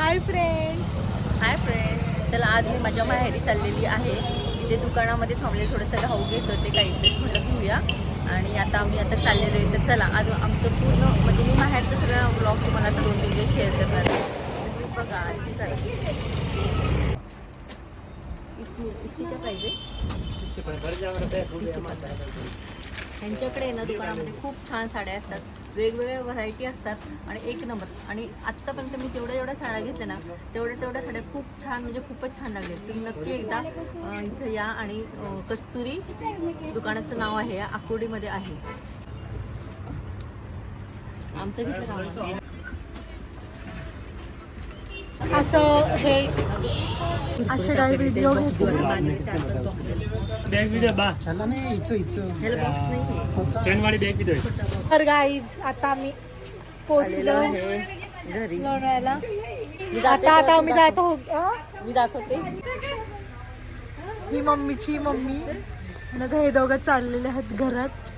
Hi friends hi friend चला आज मी माझ्या माहेरी चाललेली आहे. इथे दुकानामध्ये थांबले थोडंसं घाऊ घेत होते काही म्हटलं घेऊया. आणि आता आम्ही आता चाललेलो आहे. तर चला आज आमचं पूर्ण म्हणजे मी माहेरचं सगळं ब्लॉग तुम्हाला आता दोन तीन दिवस शेअर करणार आहे. तुम्ही बघा क्या प्राइस यांच्याकडे ना दुकानामध्ये खूप छान साड्या असतात. वेगवेगळ्या व्हरायटी असतात. आणि एक नंबर आणि आत्तापर्यंत मी जेवढ्या जेवढ्या साड्या घेतल्या ना तेवढ्या तेवढ्या साड्या खूप छान म्हणजे खूपच छान लागले तुम्ही नक्की एकदा इथं या आणि कस्तुरी दुकानाचं नाव आहे या आकुर्डीमध्ये आहे. आमचं घेतलं असं हे असे काही व्हिडिओ तर गाईज आता पोचलो मी आता आता आम्ही जातो हो? दाखव. मी दाखवते ही मम्मीची मम्मी. हे दोघं चाललेले आहेत घरात.